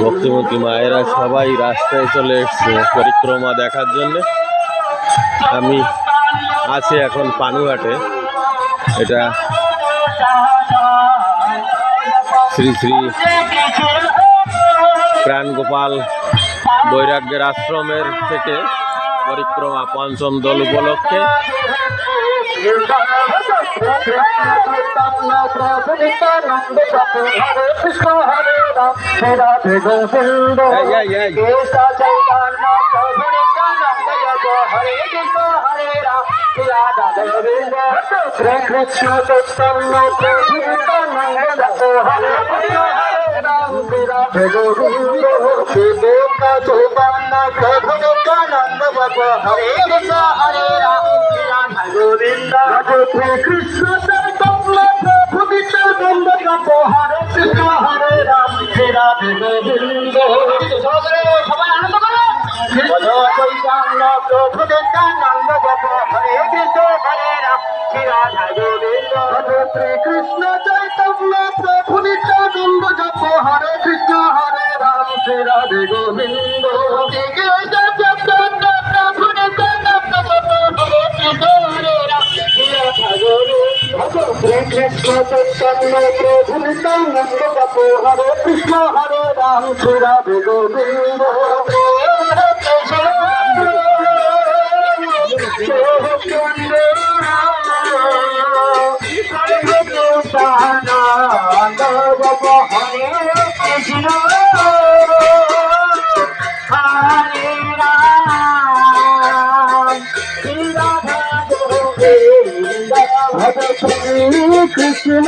ভক্তিমতী মায়েরা সবাই রাস্তায় চলে এসছে পরিক্রমা দেখার জন্য। আমি আছি এখন পানুঘাটে এটা শ্রী শ্রী প্রাণগোপাল বৈরাগ্যের আশ্রমের থেকে পরিক্রমা পঞ্চম দল উপলক্ষে কৃষ্ণ হরে রাম রাম শ্রী রাধে গোবিন্দ শ্রী কৃষ্ণ চৈতন্য প্রভু নিত্যানন্দ জপ হরে কৃষ্ণ হরে রাম শ্রী রাধা গোবিন্দ শ্রী কৃষ্ণ চৈতন্য প্রভু নিত্যানন্দ জপ হরে কৃষ্ণ হরে রাম শ্রী রাধে গোবিন্দ সবাই আনন্দ করো বলো চৈতন্য প্রভু নিত্যানন্দ রাধা গোবিন্দ শ্রী কৃষ্ণ চৈতন্য প্রভু নিত্যানন্দ জপ, হরে কৃষ্ণ, হরে রাম, শ্রী রাধে গোবিন্দ। শ্রী কৃষ্ণ চৈতন্য প্রভু নিত্যানন্দ জপ হরে কৃষ্ণ, হরে রাম, শ্রী রাধা গোবিন্দ। শ্রী কৃষ্ণ চৈতন্য প্রভু নিত্যানন্দ জপ হরে কৃষ্ণ হরে রাম শ্রী রাধে গোবিন্দ কৃষ্ণ কৃষ্ণ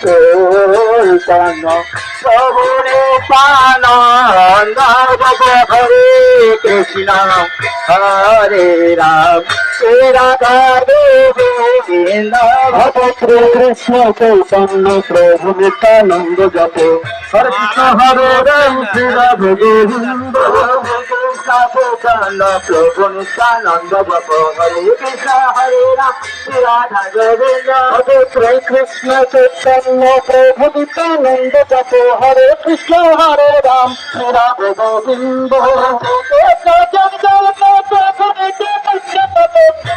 চৈতন্য প্রভুরে পানন্দ হরে কৃষ্ণ হরে রাম কৃষ্ণ চৈতন্য প্রভু নিত্যানন্দ জপ হরে কৃষ্ণ হরে রাম শ্রী রাধা গোবিন্দ জপ হরে কৃষ্ণ হরে রাম শ্রী রাধা গোবিন্দ শ্রী কৃষ্ণ চৈতন্য প্রভু নিত্যানন্দ জপ হরে কৃষ্ণ হরে রাম শ্রী রাধা গোবিন্দ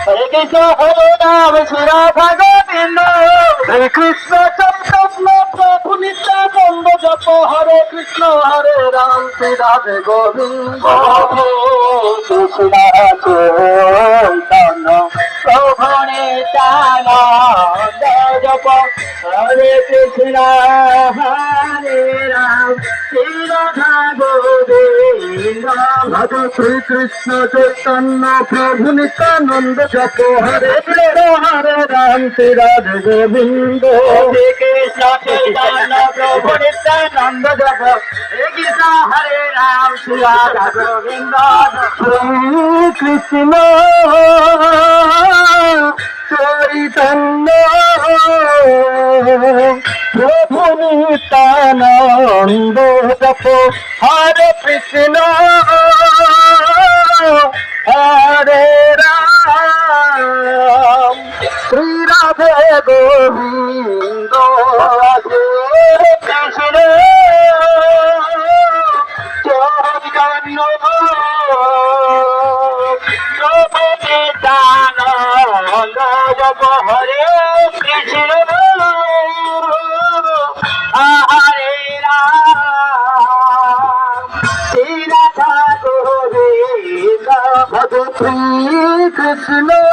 হরে কৃষ্ণ হরে রাম শ্রী রাধা গোবিন্দ হরে কৃষ্ণ রাধে গোবিন্দ কৃষ্ণ চৈতন্য প্রভু নিত্যানন্দ জপ হরে কৃষ্ণ হরে রাম শ্রী রাধা গোবিন্দ ভজ শ্রী কৃষ্ণ চৈতন্য প্রভু নিত্যানন্দ জপ হরে হরে রাম শ্রী রাধা গোবিন্দ। শ্রী কৃষ্ণ চৈতন্য। প্রভু নিত্যানন্দ কৃষ্ণ হরে রাম শ্রী গোবিন্দ শ্রী কৃষ্ণ চৈতন্য প্রভু নিত্যানন্দ জপ হরে কৃষ্ণ হরে রাম শ্রী রাধে গোবিন্দ কৃষ্ণ। হরে কৃষ্ণ। হরে রাধা গোবিন্দ ভজ কৃষ্ণ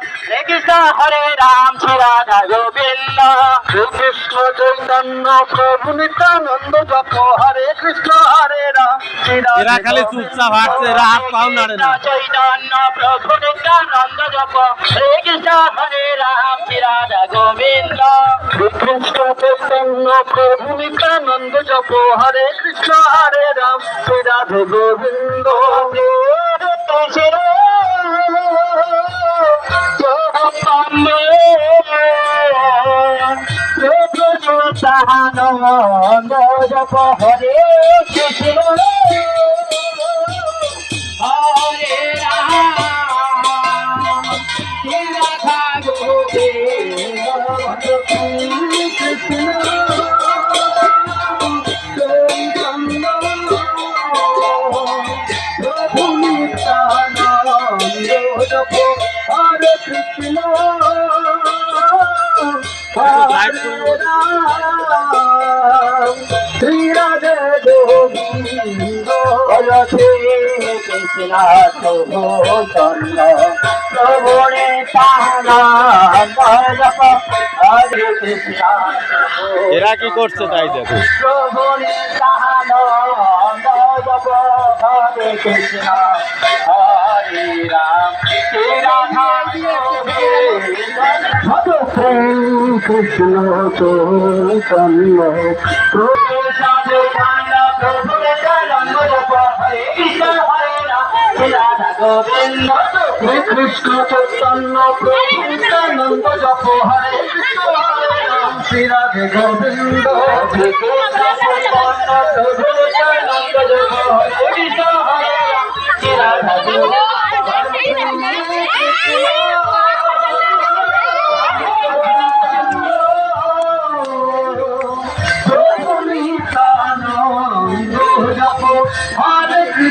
কৃষ্ণ হরে রাম শ্রী রাধা গোবিন্দ শ্রী কৃষ্ণ চৈতন্য প্রভু নিত্যানন্দ জপ হরে কৃষ্ণ হরে রাম শ্রী এরা খালি চুপচাপ হাঁটছে, এরা পাও নাড়ে না। চৈতন্য প্রভু নিত্যানন্দ জপ হে কৃষ্ণ হরে রাম শ্রী রাধা গোবিন্দ শ্রী কৃষ্ণ চৈতন্য প্রভু নিত্যানন্দ জপ, হরে কৃষ্ণ। হরে রাম শ্রী রাধা গোবিন্দ সাহানন্দ জপ হরে কৃষ্ণ হরে রাম রাধা গোবিন্দ কৃষ্ণ। চন্দ্র এরা কি করছে তাই দেখো কৃষ্ণ কৃষ্ণ চৈতন্য প্রভু হরে কৃষ্ণ হরে রাম রাধা শ্রী গোবিন্দ কৃষ্ণ